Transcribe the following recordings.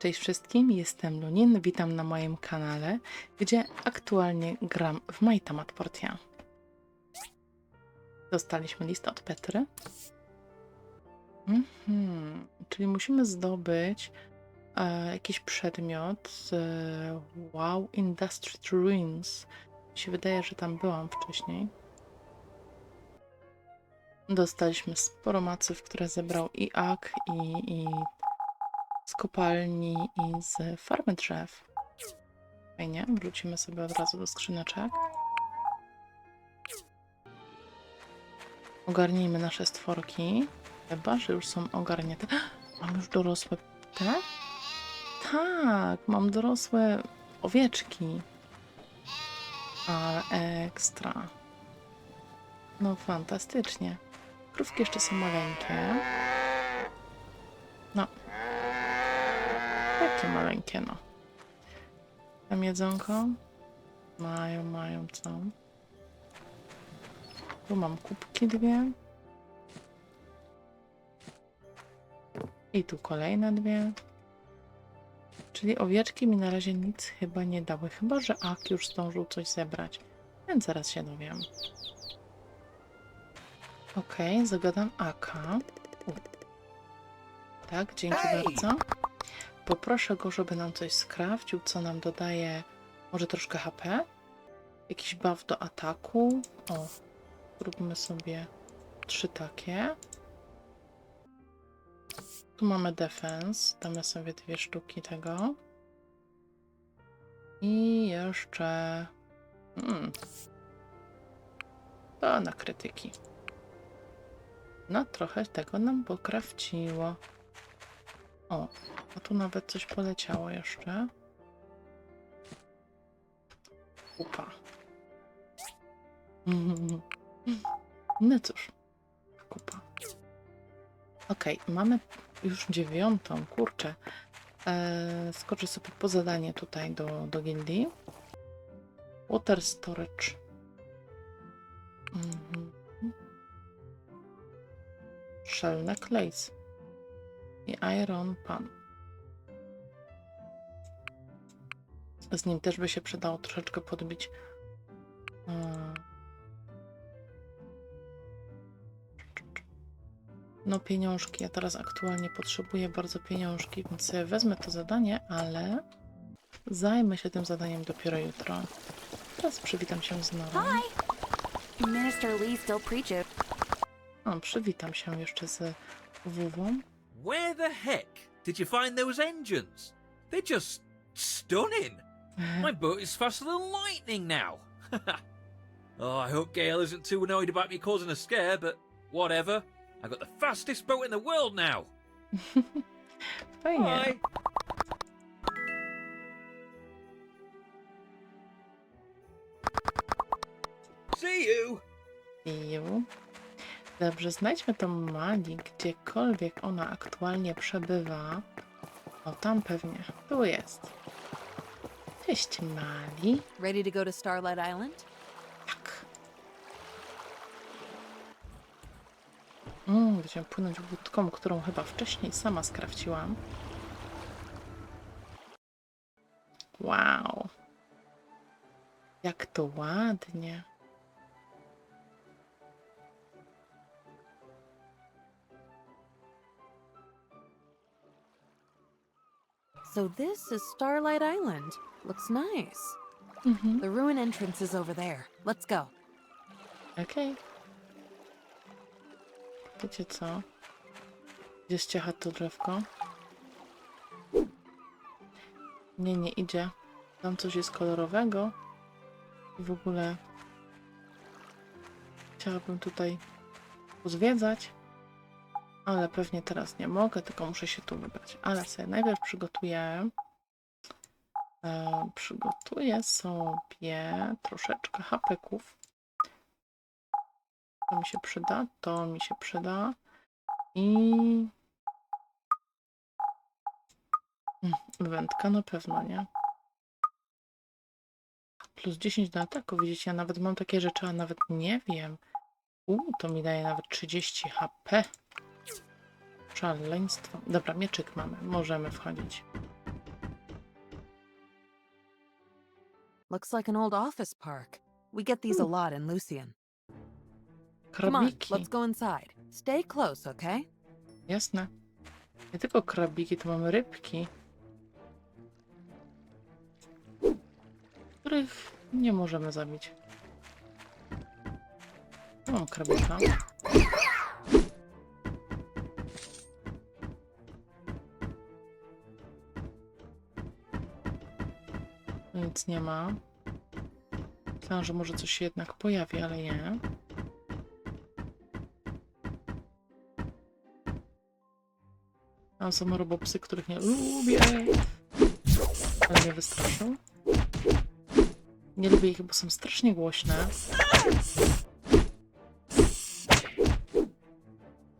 Cześć wszystkim, jestem Lunin, witam na moim kanale, gdzie aktualnie gram w Maitamat Portia. Dostaliśmy list od Petry. Mhm, czyli musimy zdobyć e, jakiś przedmiot z e, Wow Industry Ruins. Mi się wydaje, że tam byłam wcześniej. Dostaliśmy sporo maców, które zebrał i Ak, i, i z kopalni i z farmy drzew. Fajnie, wrócimy sobie od razu do skrzyneczek. Ogarnijmy nasze stworki. Chyba, że już są ogarnięte. Mam już dorosłe te? Tak, mam dorosłe owieczki. Ale ekstra. No fantastycznie. Krówki jeszcze są maleńkie. No, takie maleńkie, no. Tam jedzonko? Mają, mają, co? Tu mam kubki dwie. I tu kolejne dwie. Czyli owieczki mi na razie nic chyba nie dały. Chyba, że Ak już zdążył coś zebrać. Więc zaraz się dowiem. Okej, zagadam Aka. U. Tak, dzięki bardzo. Poproszę go, żeby nam coś skrawdził, co nam dodaje może troszkę HP. Jakiś buff do ataku. O, zróbmy sobie trzy takie. Tu mamy defense. Damy sobie dwie sztuki tego. I jeszcze... Hmm. To na krytyki. No, trochę tego nam pokrawciło. O, a tu nawet coś poleciało jeszcze. Kupa. No cóż, kupa. Okej, mamy już dziewiątą, kurczę. Eee, skoczę sobie po zadanie tutaj do, do gildii. Water storage. Mhm. Shell necklace i Iron Pan. Z nim też by się przydało troszeczkę podbić. e, No, pieniążki. Ja teraz aktualnie potrzebuję bardzo pieniążki, więc wezmę to zadanie, ale zajmę się tym zadaniem dopiero jutro. Teraz przywitam się z Norą. Minister Lee still preaches. O, przywitam się jeszcze z Wuwą. Where the heck did you find those engines? They're just stunning. My boat is faster than lightning now. oh, I hope Gale isn't too annoyed about me causing a scare, but whatever. I've got the fastest boat in the world now. Bye. See you. Ju. Dobrze, znajdźmy tą Mali, gdziekolwiek ona aktualnie przebywa. O, tam pewnie. Tu jest. Cześć, Mali. Ready to go to Starlight Island? Tak. Mm, będziemy płynąć łódką, którą chyba wcześniej sama skrawciłam. Wow. Jak to ładnie. So this is Starlight Island. Looks nice. Mhm. The ruin entrance is over there. Let's go. Okej. Wiecie co? Gdzie ściecha to drzewko? Nie, nie idzie. Tam coś jest kolorowego. I w ogóle chciałabym tutaj pozwiedzać. Ale pewnie teraz nie mogę, tylko muszę się tu wybrać. Ale sobie najpierw przygotuję. E, przygotuję sobie troszeczkę hapeków. To mi się przyda, to mi się przyda. I... Wędka na pewno, nie? Plus 10 do ataku, widzicie, ja nawet mam takie rzeczy, a nawet nie wiem. U, to mi daje nawet 30 HP. Szaleństwo. Dobra, mieczyk mamy. Możemy wchodzić. Looks like an old office park. We get these a hmm. lot in Lucian. Come on, Krabiki. let's go inside. Stay close, okay? Jasne. Nie tylko krabiki, to mamy rybki. Których nie możemy zabić. Mam krabika. Nic nie ma. Myślałam, że może coś się jednak pojawi, ale nie. Tam są robopsy, których nie lubię. Ale mnie wystraszył. Nie lubię ich, bo są strasznie głośne.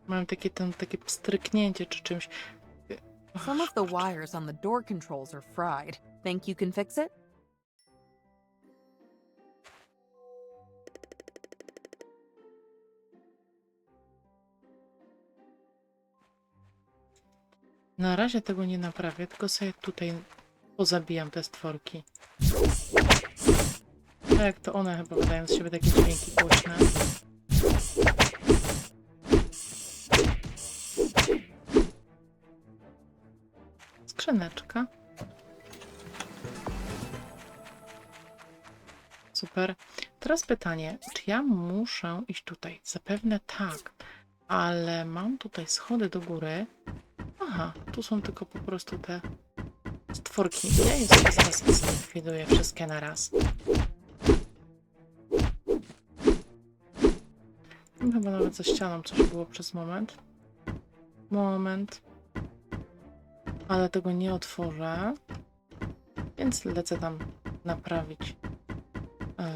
Mają takie, ten, takie pstryknięcie czy czymś. Some of the wires on the door controls are fried. Think you can fix it? Na razie tego nie naprawię, tylko sobie tutaj pozabijam te stworki. Tak, to one chyba wydają z siebie takie dźwięki głośne. Skrzyneczka. Super. Teraz pytanie, czy ja muszę iść tutaj? Zapewne tak, ale mam tutaj schody do góry. Aha, tu są tylko po prostu te stworki. Ja je zaraz zlikwiduję wszystkie na raz. Tam Chyba nawet za ścianą coś było przez moment. Moment. Ale tego nie otworzę. Więc lecę tam naprawić. e,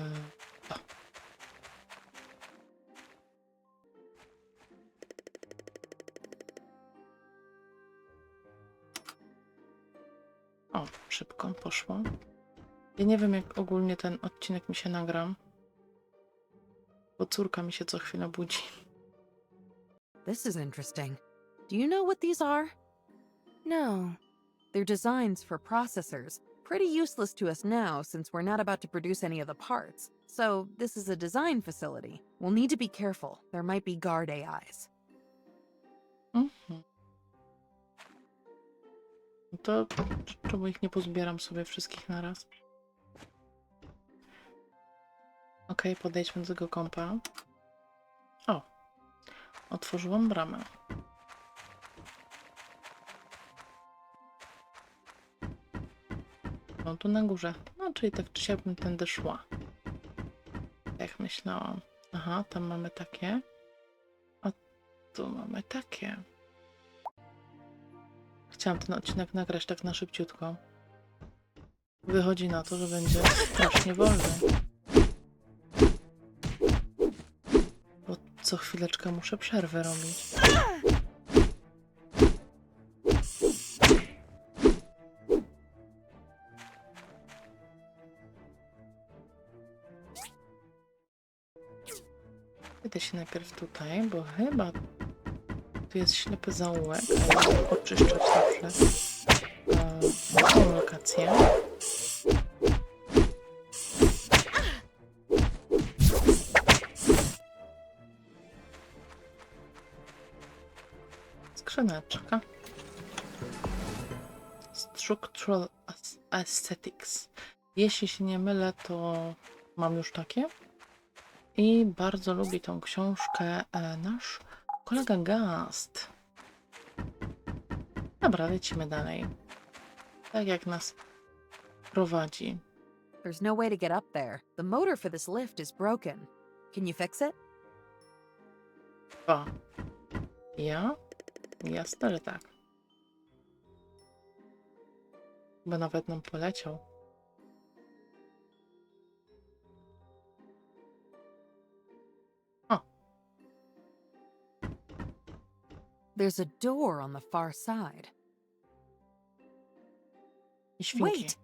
szybko poszło. Ja nie wiem, jak ogólnie ten odcinek mi się nagram. Bo córka mi się co chwilę budzi. This is interesting. Do you know what these are? No. They're designs for processors. Pretty useless to us now since we're not about to produce any of the parts. So, this is a design facility. We'll need to be careful. There might be guard AIs. Mhm. No To czemu ich nie pozbieram sobie wszystkich na raz? Okej, podejdźmy do tego kompa. O! Otworzyłam bramę. No tu na górze. No, czyli tak czy siak bym tędy szła. Jak myślałam. Aha, tam mamy takie. A tu mamy takie. Chciałam ten odcinek nagrać tak na szybciutko. Wychodzi na to, że będzie strasznie wolny. Bo co chwileczkę muszę przerwę robić. Idę się najpierw tutaj, bo chyba jest ślepy zaułek, a ja oczyszczać zawsze tą lokację. Skrzyneczka. Structural Aes- Aesthetics. Jeśli się nie mylę, to mam już takie. I bardzo lubi tą książkę e, nasz kolega Gast. Dobra, lecimy dalej. Tak jak nas prowadzi. There's no way to get up there. The motor for this lift is broken. Can you fix it? O. Ja? Jasne, że tak. Bo nawet nam poleciał. There's a door on the far side. Wait!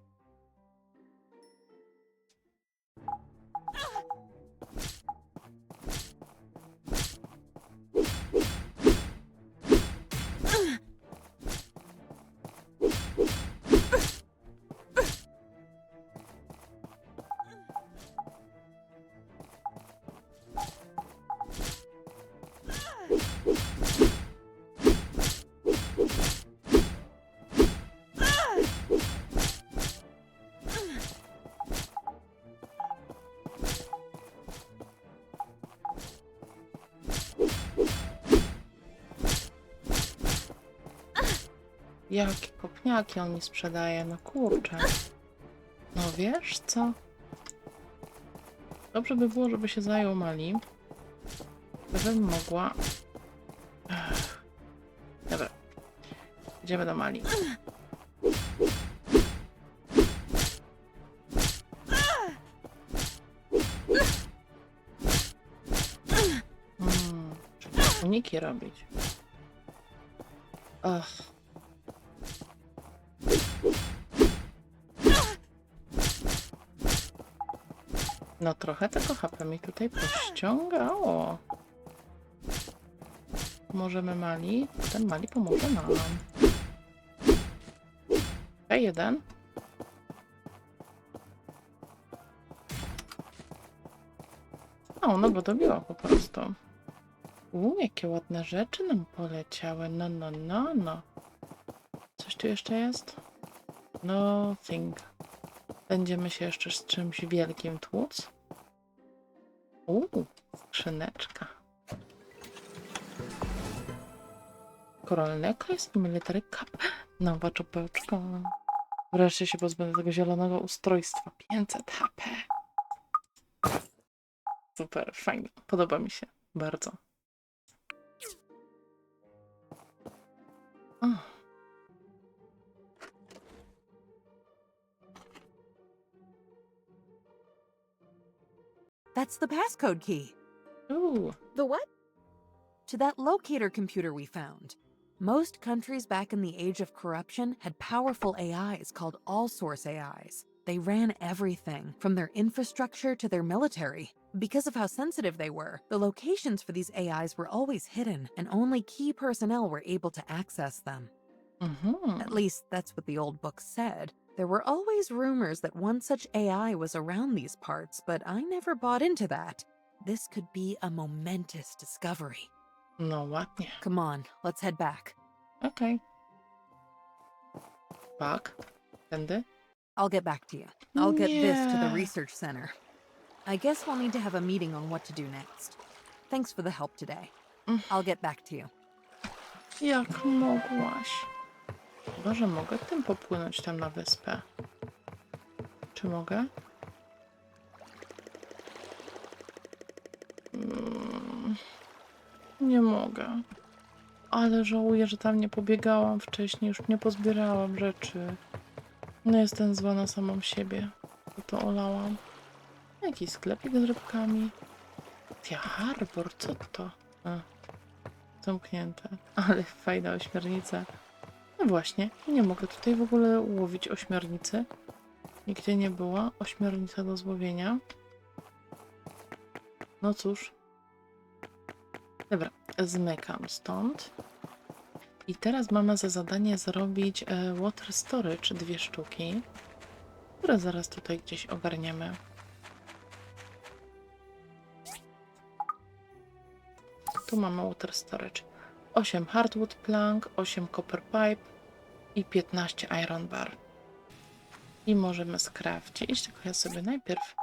Jakie kopniaki on mi sprzedaje, no kurczę. No wiesz co? Dobrze by było, żeby się zajął Mali. Gdybym mogła... Dobra. Idziemy do Mali. Mm, trzeba uniki robić. Ach. No trochę tego HP mi tutaj pościągało. Możemy Mali. Ten Mali pomoże nam. P1. O, no bo dobiła po prostu. Uuu, jakie ładne rzeczy nam poleciały. No, no, no, no. Coś tu jeszcze jest? Nothing. Będziemy się jeszcze z czymś wielkim tłuc. Uuu, skrzyneczka. Coral necklace i military cup. Nowa czopeczka. Wreszcie się pozbędę tego zielonego ustrojstwa. 500 HP. Super, fajnie. Podoba mi się. Bardzo. O. That's the passcode key. Ooh. The what? To that locator computer we found. Most countries back in the age of corruption had powerful AIs called all source AIs. They ran everything, from their infrastructure to their military. Because of how sensitive they were, the locations for these AIs were always hidden, and only key personnel were able to access them. Mhm. At least that's what the old book said. There were always rumors that one such AI was around these parts, but I never bought into that. This could be a momentous discovery. No ładnie. Come on, let's head back. Okej. Bak. Tędy. I'll get back to you. I'll get this to the Yeah. research center. I guess we'll need to have a meeting on what to do next. Thanks for the help today. Mm. I'll get back to you. Jak mogłaś? Chyba, że mogę tym popłynąć tam na wyspę. Czy mogę? Mm, Nie mogę. Ale żałuję, że tam nie pobiegałam wcześniej. Już nie pozbierałam rzeczy. No jestem zła na samą siebie. bo to olałam. Jakiś sklepik z rybkami. Tia Harbor, co to? A, zamknięte. Ale fajna ośmiornica. No właśnie, nie mogę tutaj w ogóle łowić ośmiornicy. Nigdzie nie była ośmiornica do złowienia. No cóż. Dobra, zmykam stąd. I teraz mamy za zadanie zrobić e, water storage, dwie sztuki, które zaraz tutaj gdzieś ogarniemy. Tu mamy water storage. 8 hardwood plank, 8 copper pipe i 15 iron bar. I możemy skrafcić, tylko ja sobie najpierw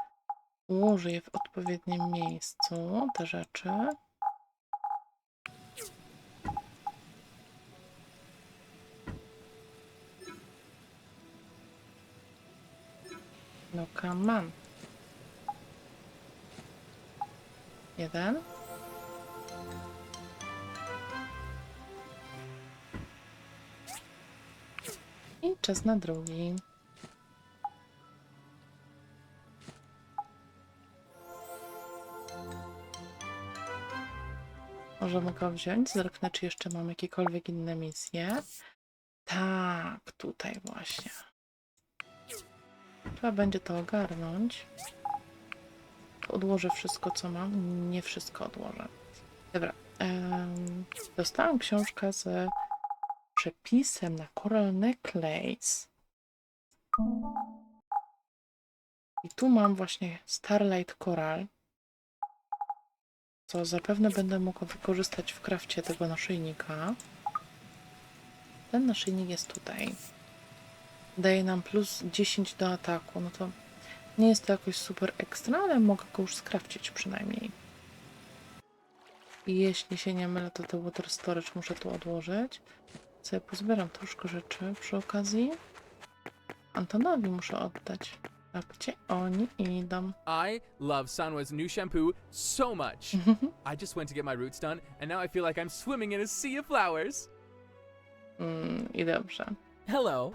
ułożę je w odpowiednim miejscu, te rzeczy. No come on. Jeden. I czas na drugi. Możemy go wziąć, zerknę, czy jeszcze mam jakiekolwiek inne misje. Tak, tutaj właśnie. Trzeba będzie to ogarnąć. Odłożę wszystko, co mam. Nie wszystko odłożę. Dobra. dostałam książkę z przepisem na Coral Necklace. I tu mam właśnie Starlight Coral. co zapewne będę mógł wykorzystać w krafcie tego naszyjnika. Ten naszyjnik jest tutaj. Daje nam plus 10 do ataku. No to nie jest to jakoś super ekstra, ale mogę go już skrawcić przynajmniej. I jeśli się nie mylę, to to water storage muszę tu odłożyć. Sobie pozbieram troszkę rzeczy przy okazji. Antonowi muszę oddać. A gdzie oni idą? I love Sanwa's new shampoo so much. I just went to get my roots done, and now I feel like I'm swimming in a sea of flowers. Mm, I dobrze. Hello.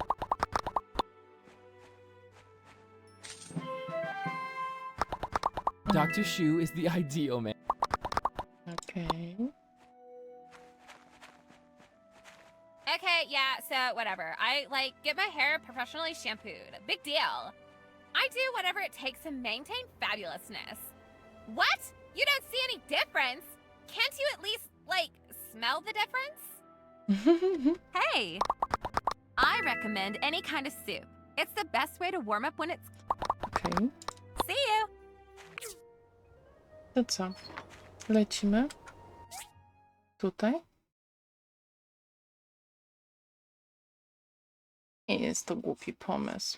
Dr. Shu is the ideal man. Okej. Okay, yeah, so whatever. I like get my hair professionally shampooed. Big deal. I do whatever it takes to maintain fabulousness. What? You don't see any difference? Can't you at least like smell the difference? Hey. I recommend any kind of soup. It's the best way to warm up when it's Okay. See you. To co? Lecimy? Tutaj? Nie jest to głupi pomysł.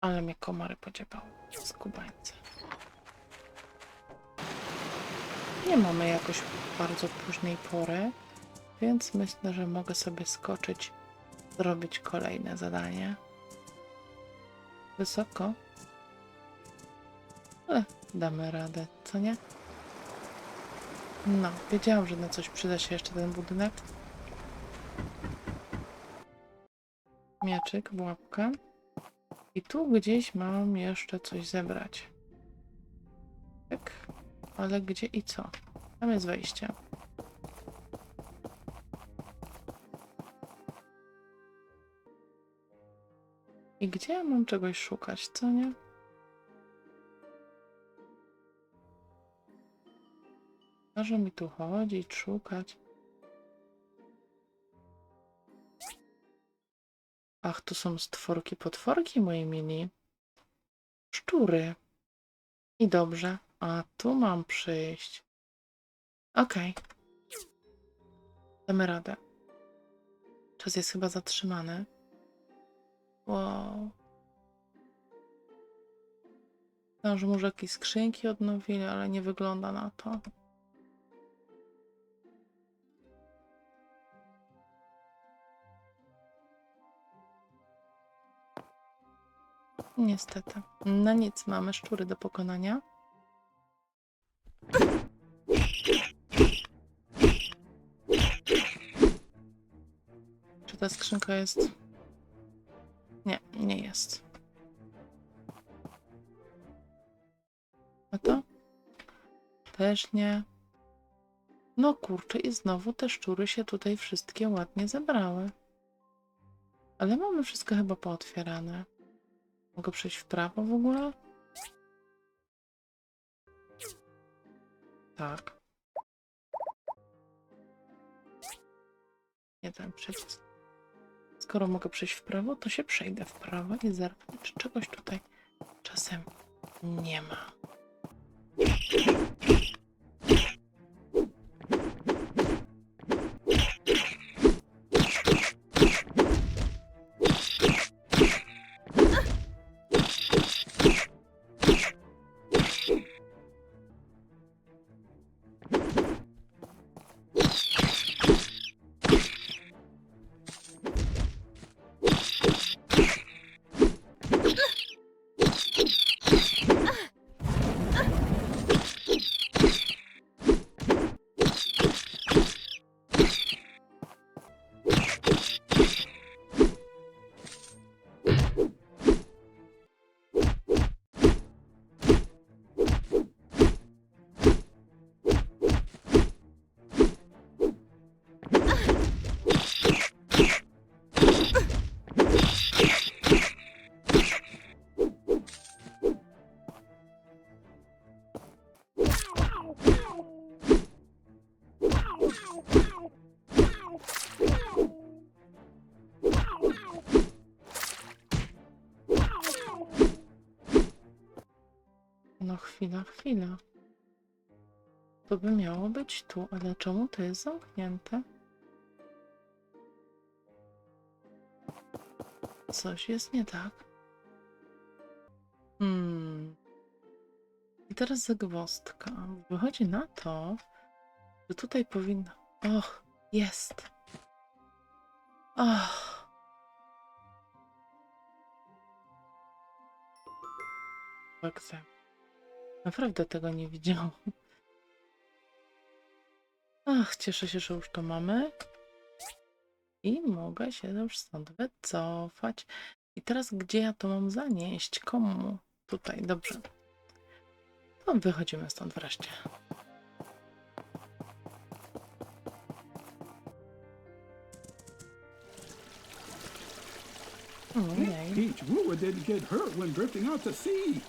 Ale mnie komary podziebały. Skubańce. Nie mamy jakoś bardzo późnej pory, więc myślę, że mogę sobie skoczyć, zrobić kolejne zadanie. Wysoko? Ale damy radę, co nie? No, wiedziałam, że na coś przyda się jeszcze ten budynek. Mieczyk, łapka. I tu gdzieś mam jeszcze coś zebrać. Tak, ale gdzie i co? Tam jest wejście. I gdzie ja mam czegoś szukać, co nie? Może mi tu chodzić, szukać. Ach, tu są stworki, potworki, moi mili. Szczury. I dobrze. A tu mam przyjść. Okej. Damy radę. Czas jest chyba zatrzymany. Wow. Że może jakieś skrzynki odnowili, ale nie wygląda na to. Niestety. No nic, mamy szczury do pokonania. Czy ta skrzynka jest? Nie, nie jest. A to? Też nie. No kurczę, i znowu te szczury się tutaj wszystkie ładnie zebrały. Ale mamy wszystko chyba pootwierane. Mogę przejść w prawo w ogóle? Tak. Nie ten przycisk. Skoro mogę przejść w prawo, to się przejdę w prawo i zerknę, czy czegoś tutaj czasem nie ma. No chwila, chwila. To by miało być tu, ale czemu to jest zamknięte? Coś jest nie tak. Hmm. I teraz zagwozdka. Wychodzi na to, że tutaj powinno. Och, jest. Och. Fakty. Naprawdę tego nie widziałam. Ach, cieszę się, że już to mamy. I mogę się już stąd wycofać. I teraz gdzie ja to mam zanieść? Komu? Tutaj, dobrze. To wychodzimy stąd wreszcie. Peach Wooer didn't get hurt when drifting out to sea.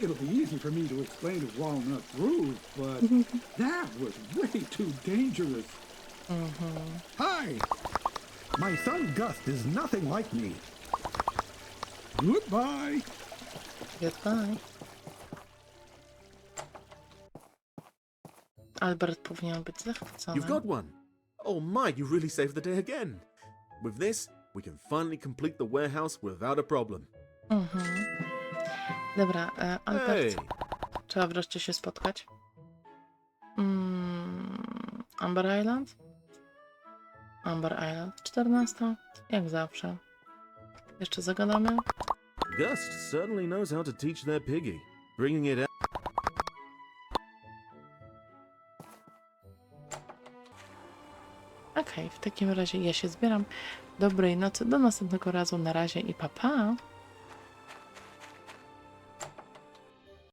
It'll be easy for me to explain to Walnut Groove, but that was way too dangerous. Mhm. Hi! My son Gust is nothing like me. Goodbye. Goodbye. Albert powinien być zachwycony. You've got one. Oh my, you really saved the day again. With this, we can finally complete the warehouse without a problem. Mhm. Dobra, e, Albert, Hey, trzeba wreszcie się spotkać. Mm, Amber Island? Amber Island, 14, jak zawsze. Jeszcze zagadamy? Gust certainly knows how to teach their piggy. Bringing it out. Okej, w takim razie ja się zbieram. Dobrej nocy, do następnego razu, na razie i pa pa!